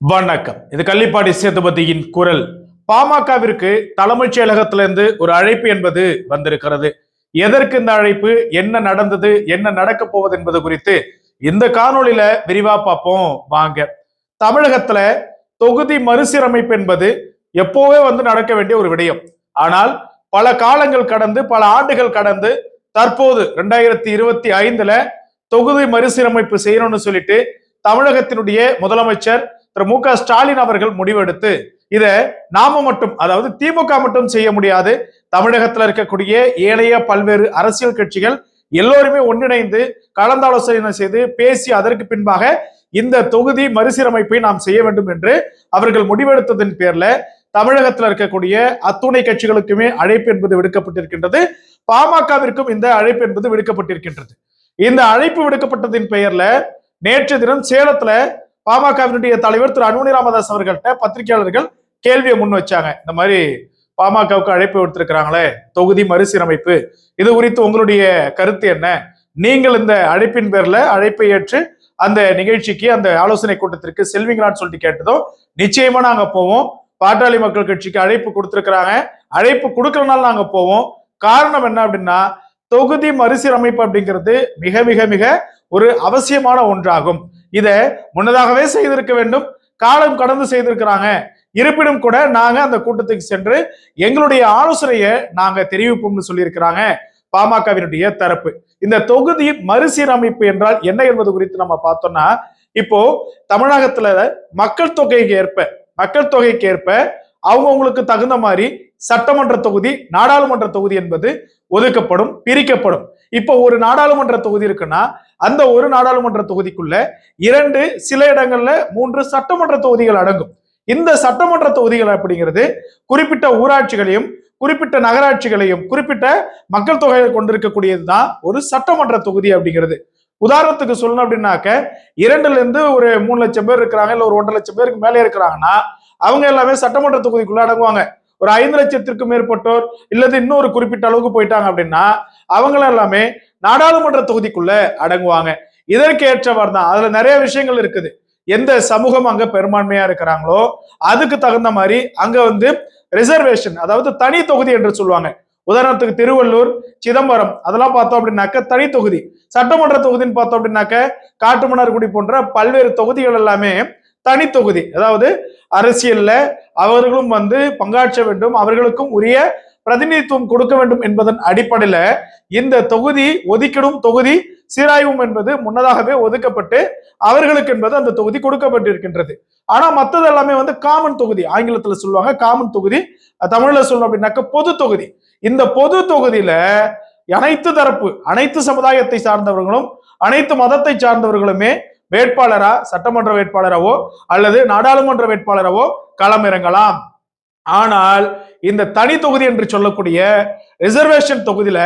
வணக்கம். இது கள்ளிப்பாடி சேதுபதியின் குரல். பாமகவிற்கு தலைமைச் செயலகத்திலிருந்து ஒரு அழைப்பு என்பது வந்திருக்கிறது. எதற்கு இந்த அழைப்பு? என்ன நடந்தது? என்ன நடக்க போவது என்பது குறித்து இந்த காணொலியில விரிவா பார்ப்போம். வாங்க. தமிழகத்துல தொகுதி மறுசீரமைப்பு என்பது எப்போவே வந்து நடக்க வேண்டிய ஒரு விடயம். ஆனால் பல காலங்கள் கடந்து பல ஆண்டுகள் கடந்து தற்போது ரெண்டாயிரத்தி இருபத்தி ஐந்துல தொகுதி மறுசீரமைப்பு செய்யணும்னு சொல்லிட்டு தமிழகத்தினுடைய முதலமைச்சர் திரு மு க ஸ்டாலின் அவர்கள் முடிவெடுத்து இதை நாம மட்டும் அதாவது திமுக மட்டும் செய்ய முடியாது. தமிழகத்தில் இருக்கக்கூடிய ஏனைய பல்வேறு அரசியல் கட்சிகள் எல்லோருமே ஒன்றிணைந்து கலந்தாலோசனை செய்து பேசி அதற்கு பின்பாக இந்த தொகுதி மறுசீரமைப்பை நாம் செய்ய வேண்டும் என்று அவர்கள் முடிவெடுத்ததன் பேர்ல தமிழகத்தில் இருக்கக்கூடிய அத்துணை கட்சிகளுக்குமே அழைப்பு என்பது விடுக்கப்பட்டிருக்கின்றது. பாமகவிற்கும் இந்த அழைப்பு என்பது விடுக்கப்பட்டிருக்கின்றது. இந்த அழைப்பு விடுக்கப்பட்டதின் பெயர்ல நேற்று தினம் சேலத்துல பாமகவினுடைய தலைவர் திரு அன்புமணி ராமதாஸ் அவர்கள்ட்ட பத்திரிகையாளர்கள் கேள்வியை முன் வச்சாங்க. இந்த மாதிரி பாமகவுக்கு அழைப்பு விடுத்திருக்கிறாங்களே தொகுதி மறுசீரமைப்பு. இது குறித்து உங்களுடைய கருத்து என்ன? நீங்கள் இந்த அழைப்பின் பேர்ல அழைப்பை ஏற்று அந்த நிகழ்ச்சிக்கு அந்த ஆலோசனை கூட்டத்திற்கு செல்வீங்களான்னு சொல்லிட்டு கேட்டதும் நிச்சயமா நாங்க போவோம். பாட்டாளி மக்கள் கட்சிக்கு அழைப்பு கொடுத்திருக்கிறாங்க. அழைப்பு கொடுக்கறனால நாங்க போவோம். காரணம் என்ன அப்படின்னா தொகுதி மறுசீரமைப்பு அப்படிங்கிறது மிக மிக மிக ஒரு அவசியமான ஒன்றாகும். இதை முன்னதாகவே செய்திருக்க வேண்டும். காலம் கடந்து செய்திருக்கிறாங்க. இருப்பினும் கூட நாங்க அந்த கூட்டத்துக்கு சென்று எங்களுடைய ஆலோசனையை நாங்க தெரிவிப்போம்னு சொல்லியிருக்கிறாங்க பாமகவினுடைய தரப்பு. இந்த தொகுதி மறுசீரமைப்பு என்றால் என்ன என்பது குறித்து நம்ம பார்த்தோம்னா இப்போ தமிழகத்துல மக்கள் தொகைக்கு ஏற்ப மக்கள் தொகைக்கு ஏற்ப அவங்கவுங்களுக்கு தகுந்த மாதிரி சட்டமன்ற தொகுதி நாடாளுமன்ற தொகுதி என்பது ஒதுக்கப்படும் பிரிக்கப்படும். இப்போ ஒரு நாடாளுமன்ற தொகுதி இருக்குன்னா அந்த ஒரு நாடாளுமன்ற தொகுதிக்குள்ள இரண்டு சில இடங்கள்ல மூன்று சட்டமன்ற தொகுதிகள் அடங்கும். இந்த சட்டமன்ற தொகுதிகள் அப்படிங்கிறது குறிப்பிட்ட ஊராட்சிகளையும் குறிப்பிட்ட நகராட்சிகளையும் குறிப்பிட்ட மக்கள் தொகையை கொண்டிருக்கக்கூடியது தான் ஒரு சட்டமன்ற தொகுதி அப்படிங்கிறது. உதாரணத்துக்கு சொல்லணும் அப்படின்னாக்க இரண்டுல இருந்து ஒரு மூணு லட்சம் பேர் இருக்கிறாங்க இல்ல ஒரு ஒன்றரை லட்சம் பேருக்கு மேலே இருக்கிறாங்கன்னா அவங்க எல்லாமே சட்டமன்ற தொகுதிக்குள்ள அடங்குவாங்க. ஒரு ஐந்து லட்சத்திற்கும் மேற்பட்டோர் இல்லது இன்னொரு குறிப்பிட்ட அளவுக்கு போயிட்டாங்க அப்படின்னா அவங்க எல்லாமே நாடாளுமன்ற தொகுதிக்குள்ள அடங்குவாங்க. இதற்கு ஏற்றவாறு தான். அதுல நிறைய விஷயங்கள் இருக்குது. எந்த சமூகம் அங்க பெரும்பான்மையா இருக்கிறாங்களோ அதுக்கு தகுந்த மாதிரி அங்க வந்து ரிசர்வேஷன் அதாவது தனி தொகுதி என்று சொல்லுவாங்க. உதாரணத்துக்கு திருவள்ளூர் சிதம்பரம் அதெல்லாம் பார்த்தோம் அப்படின்னாக்க தனி தொகுதி. சட்டமன்ற தொகுதின்னு பார்த்தோம் அப்படின்னாக்க காட்டுமன்னார்குடி போன்ற பல்வேறு தொகுதிகள் எல்லாமே தனி தொகுதி. அதாவது அரசியல்ல அவர்களும் வந்து பங்காற்ற வேண்டும் அவர்களுக்கும் உரிய பிரதிநிதித்துவம் கொடுக்க வேண்டும் என்பதன் அடிப்படையில இந்த தொகுதி ஒதுக்கிடும் தொகுதி சீராய்வும் என்பது முன்னதாகவே ஒதுக்கப்பட்டு அவர்களுக்கு என்பது அந்த தொகுதி கொடுக்கப்பட்டிருக்கின்றது. ஆனா மற்றது எல்லாமே வந்து காமன் தொகுதி. ஆங்கிலத்துல சொல்லுவாங்க காமன் தொகுதி. தமிழ்ல சொல்லணும் அப்படின்னாக்க பொது தொகுதி. இந்த பொது தொகுதியில அனைத்து தரப்பு அனைத்து சமுதாயத்தை சார்ந்தவர்களும் அனைத்து மதத்தை சார்ந்தவர்களுமே வேட்பாளரா சட்டமன்ற வேட்பாளராவோ அல்லது நாடாளுமன்ற வேட்பாளராவோ களமிறங்கலாம். ஆனால் இந்த தனி தொகுதி என்று சொல்லக்கூடிய ரிசர்வேஷன் தொகுதியில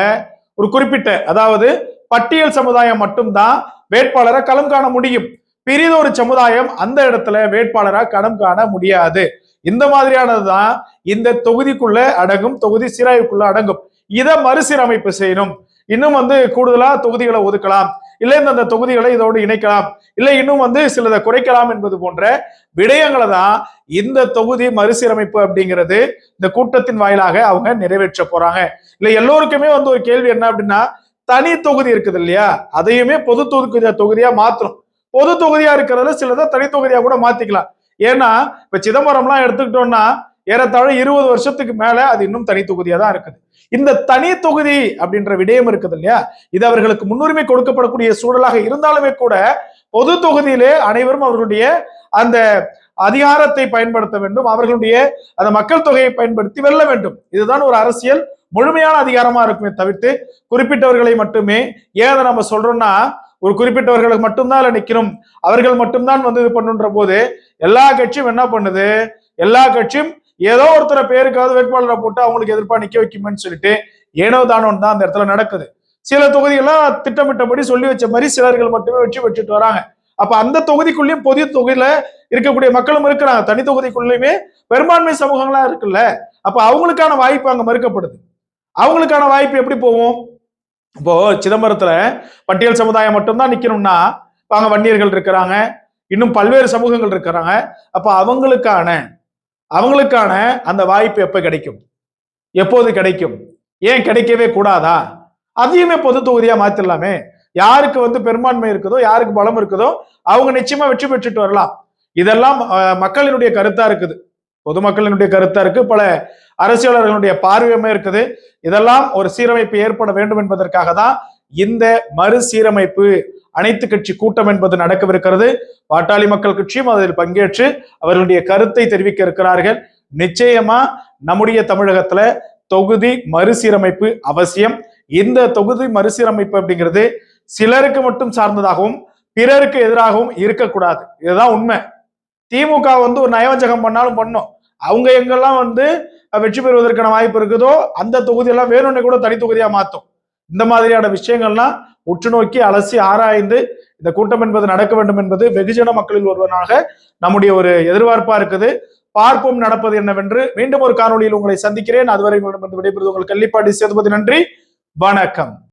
ஒரு குறிப்பிட்ட அதாவது பட்டியல் சமுதாயம் மட்டும்தான் வேட்பாளரை களம் காண முடியும். பிரிதொரு சமுதாயம் அந்த இடத்துல வேட்பாளரா களம் காண முடியாது. இந்த மாதிரியானதுதான் இந்த தொகுதிக்குள்ள அடங்கும் தொகுதி சீராய்வுக்குள்ள அடங்கும். இதை மறுசீரமைப்பு செய்யணும். இன்னும் வந்து கூடுதலா தொகுதிகளை ஒதுக்கலாம். இல்லை இந்த தொகுதிகளை இதோடு இணைக்கலாம். இல்லை இன்னும் வந்து சிலதை குறைக்கலாம் என்பது போன்ற விடயங்களை தான் இந்த தொகுதி மறுசீரமைப்பு அப்படிங்கிறது இந்த கூட்டத்தின் வாயிலாக அவங்க நிறைவேற்ற போறாங்க. இல்லை எல்லோருக்குமே வந்து ஒரு கேள்வி என்ன அப்படின்னா தனி தொகுதி இருக்குது இல்லையா? அதையுமே பொது தொகுதி தொகுதியா மாற்றணும் பொது தொகுதியா இருக்கிறதுல சிலதை தனி தொகுதியா கூட மாத்திக்கலாம். ஏன்னா இப்ப சிதம்பரம்லாம் எடுத்துக்கிட்டோம்னா ஏறத்தாழ இருபது வருஷத்துக்கு மேல அது இன்னும் தனி தொகுதியா தான் இருக்குது. இந்த தனி தொகுதி அப்படின்ற விடயம் இருக்குது இல்லையா? இது அவர்களுக்கு முன்னுரிமை கொடுக்கப்படக்கூடிய சூழலாக இருந்தாலுமே கூட பொது தொகுதியிலே அனைவரும் அவர்களுடைய அந்த அதிகாரத்தை பயன்படுத்த வேண்டும் அவர்களுடைய அந்த மக்கள் தொகையை பயன்படுத்தி வெல்ல வேண்டும். இதுதான் ஒரு அரசியல் முழுமையான அதிகாரமா இருக்குமே தவிர்த்து குறிப்பிட்டவர்களை மட்டுமே. ஏன் அதை நம்ம சொல்றோம்னா ஒரு குறிப்பிட்டவர்களுக்கு மட்டும்தான் அதுல அவர்கள் மட்டும்தான் வந்து இது பண்ணுன்ற போது எல்லா கட்சியும் என்ன பண்ணுது? எல்லா கட்சியும் ஏதோ ஒருத்தர பேருக்காவது வேட்பாளரை போட்டு அவங்களுக்கு எதிர்ப்பா நிக்க வைக்குமேன்னு சொல்லிட்டு ஏனோ தானோன்னு தான் அந்த இடத்துல நடக்குது. சில தொகுதிகள்லாம் திட்டமிட்டபடி சொல்லி வச்ச மாதிரி சிலர்கள் மட்டுமே வெற்றி பெற்றுட்டு வராங்க. அப்ப அந்த தொகுதிக்குள்ளேயும் பொது தொகுதியில இருக்கக்கூடிய மக்களும் இருக்கிறாங்க. தனி தொகுதிக்குள்ளேயுமே பெரும்பான்மை சமூகங்களா இருக்குல்ல. அப்ப அவங்களுக்கான வாய்ப்பு அங்க மறுக்கப்படுது. அவங்களுக்கான வாய்ப்பு எப்படி போகும்? இப்போ சிதம்பரத்துல பட்டியல் சமுதாயம் மட்டும்தான் நிக்கணும்னா இப்ப அங்க வன்னியர்கள் இருக்கிறாங்க. இன்னும் பல்வேறு சமூகங்கள் இருக்கிறாங்க. அப்ப அவங்களுக்கான அவங்களுக்கான அந்த வாய்ப்பு எப்ப கிடைக்கும்? எப்போது கிடைக்கும்? ஏன் கிடைக்கவே கூடாதா? அதையுமே பொது தொகுதியா மாத்திரலாமே. யாருக்கு வந்து பெரும்பான்மை இருக்குதோ யாருக்கு பலம் இருக்குதோ அவங்க நிச்சயமா வெற்றி பெற்றுட்டு வரலாம். இதெல்லாம் மக்களினுடைய கருத்தா இருக்குது. பொதுமக்களினுடைய கருத்தா இருக்கு. பல அரசியலாளர்களுடைய பார்வையுமே இருக்குது. இதெல்லாம் ஒரு சீரமைப்பு ஏற்பட வேண்டும் என்பதற்காக தான் இந்த மறுசீரமைப்பு அனைத்து கட்சி கூட்டம் என்பது நடக்கவிருக்கிறது. பாட்டாளி மக்கள் கட்சியும் அதில் பங்கேற்று அவர்களுடைய கருத்தை தெரிவிக்க இருக்கிறார்கள். நிச்சயமா நம்முடைய தமிழகத்துல தொகுதி மறுசீரமைப்பு அவசியம். இந்த தொகுதி மறுசீரமைப்பு அப்படிங்கிறது சிலருக்கு மட்டும் சார்ந்ததாகவும் பிறருக்கு எதிராகவும் இருக்கக்கூடாது. இதுதான் உண்மை. திமுக வந்து ஒரு நயவஞ்சகம் பண்ணாலும் பண்ணும். அவங்க எங்கெல்லாம் வந்து வெற்றி பெறுவதற்கான வாய்ப்பு இருக்குதோ அந்த தொகுதியெல்லாம் வேணும்னு கூட தனி தொகுதியா மாத்தும். இந்த மாதிரியான விஷயங்கள்லாம் உற்று நோக்கி அலசி ஆராய்ந்து இந்த கூட்டம் என்பது நடக்க வேண்டும் என்பது வெகுஜன மக்களில் ஒருவனாக நம்முடைய ஒரு எதிர்பார்ப்பா இருக்குது. பார்ப்போம் நடப்பது என்னவென்று மீண்டும் ஒரு காணொளியில் உங்களை சந்திக்கிறேன். அதுவரை உங்களிடம் விடைபெறுவது உங்கள் கள்ளிப்பாடி சேதுபதி. நன்றி. வணக்கம்.